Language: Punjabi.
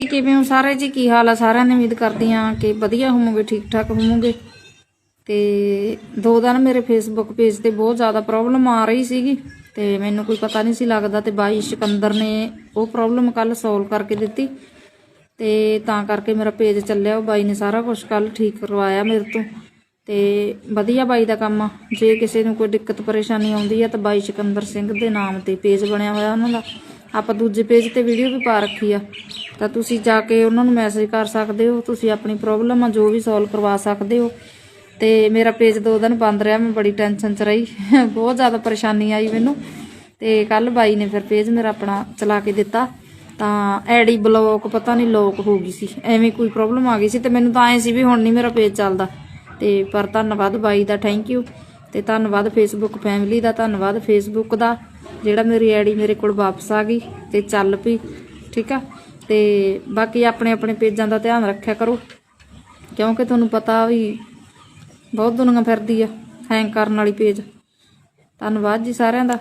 ਕਿਵੇਂ ਹੋ ਸਾਰੇ ਜੀ? ਕੀ ਹਾਲ ਆ ਸਾਰਿਆਂ ਨੇ ਉਮੀਦ ਕਰਦੀ ਆ ਕਿ ਵਧੀਆ ਹੋਵੋਗੇ, ਠੀਕ ਠਾਕ ਹੋਵੋਗੇ। ਤੇ ਦੋ ਦਿਨ ਮੇਰੇ ਫੇਸਬੁੱਕ ਪੇਜ ਤੇ ਬਹੁਤ ਜ਼ਿਆਦਾ ਪ੍ਰੋਬਲਮ ਆ ਰਹੀ ਸੀਗੀ। ਤੇ ਮੈਨੂੰ ਕੋਈ ਪਤਾ ਨਹੀਂ ਸੀ ਲੱਗਦਾ ਤੇ ਬਾਈ ਸਿਕੰਦਰ ਨੇ ਉਹ ਪ੍ਰੋਬਲਮ ਕੱਲ ਸੋਲਵ ਕਰਕੇ ਦਿੱਤੀ। ਤੇ ਤਾਂ ਕਰਕੇ ਮੇਰਾ ਪੇਜ ਚੱਲਿਆ, ਉਹ ਬਾਈ ਨੇ ਸਾਰਾ ਕੁਝ ਕੱਲ ਠੀਕ ਕਰਵਾਇਆ ਮੇਰੇ ਤੋਂ। ਤੇ ਵਧੀਆ ਬਾਈ ਦਾ ਕੰਮ ਆ। ਜੇ ਕਿਸੇ ਨੂੰ ਕੋਈ ਦਿੱਕਤ ਪਰੇਸ਼ਾਨੀ ਆਉਂਦੀ ਆ ਤਾਂ ਬਾਈ ਸਿਕੰਦਰ ਸਿੰਘ ਦੇ ਨਾਮ ਤੇ ਪੇਜ ਬਣਿਆ ਹੋਇਆ ਉਹਨਾਂ ਦਾ। ਆਪਾਂ ਦੂਜੇ ਪੇਜ ਤੇ ਵੀਡੀਓ ਵੀ ਪਾ ਰੱਖੀ ਆ। ਤਾਂ ਤੁਸੀਂ ਜਾ ਕੇ ਉਹਨਾਂ ਨੂੰ ਮੈਸੇਜ ਕਰ ਸਕਦੇ ਹੋ, ਤੁਸੀਂ ਆਪਣੀ ਪ੍ਰੋਬਲਮ ਆ, ਜੋ ਵੀ ਸੋਲਵ ਕਰਵਾ ਸਕਦੇ ਹੋ। ਤੇ ਮੇਰਾ ਪੇਜ ਦੋ ਦਿਨ ਬੰਦ ਰਿਹਾ, ਮੈਂ ਬੜੀ ਟੈਨਸ਼ਨ ਚ ਰਹੀ। ਬਹੁਤ ਜ਼ਿਆਦਾ ਪਰੇਸ਼ਾਨੀ ਆਈ ਮੈਨੂੰ। ਤੇ ਕੱਲ ਬਾਈ ਨੇ ਫਿਰ ਪੇਜ ਮੇਰਾ ਆਪਣਾ ਚਲਾ ਕੇ ਦਿੱਤਾ। ਤਾਂ ਐਡੀ ਬਲੌਕ ਪਤਾ ਨਹੀਂ ਲੋਕ ਹੋ ਗਈ ਸੀ। ਐਵੇਂ ਕੋਈ ਪ੍ਰੋਬਲਮ ਆ ਗਈ ਸੀ ਤੇ ਮੈਨੂੰ ਤਾਂ ਐ ਸੀ ਵੀ ਹੁਣ ਨਹੀਂ ਮੇਰਾ ਪੇਜ ਚੱਲਦਾ। ਤੇ ਪਰ ਧੰਨਵਾਦ ਬਾਈ ਦਾ ਥੈਂਕ ਯੂ ਤੇ ਧੰਨਵਾਦ ਫੇਸਬੁੱਕ ਫੈਮਿਲੀ ਦਾ, ਧੰਨਵਾਦ ਫੇਸਬੁੱਕ ਦਾ। ਜਿਹੜਾ ਮੇਰੀ ਆਈਡੀ ਮੇਰੇ ਕੋਲ ਵਾਪਸ ਆ ਗਈ ਤੇ ਚੱਲ ਪਈ, ਠੀਕ ਆ? ਤੇ ਬਾਕੀ ਆਪਣੇ ਆਪਣੇ ਪੇਜਾਂ ਦਾ ਧਿਆਨ ਰੱਖਿਆ ਕਰੋ। ਕਿਉਂਕਿ ਤੁਹਾਨੂੰ ਪਤਾ ਵੀ ਬਹੁਤ ਦੁਨੀਆ ਫਿਰਦੀ ਆ ਹੈਂਗ ਕਰਨ ਵਾਲੀ ਪੇਜ। ਧੰਨਵਾਦ ਜੀ ਸਾਰਿਆਂ ਦਾ।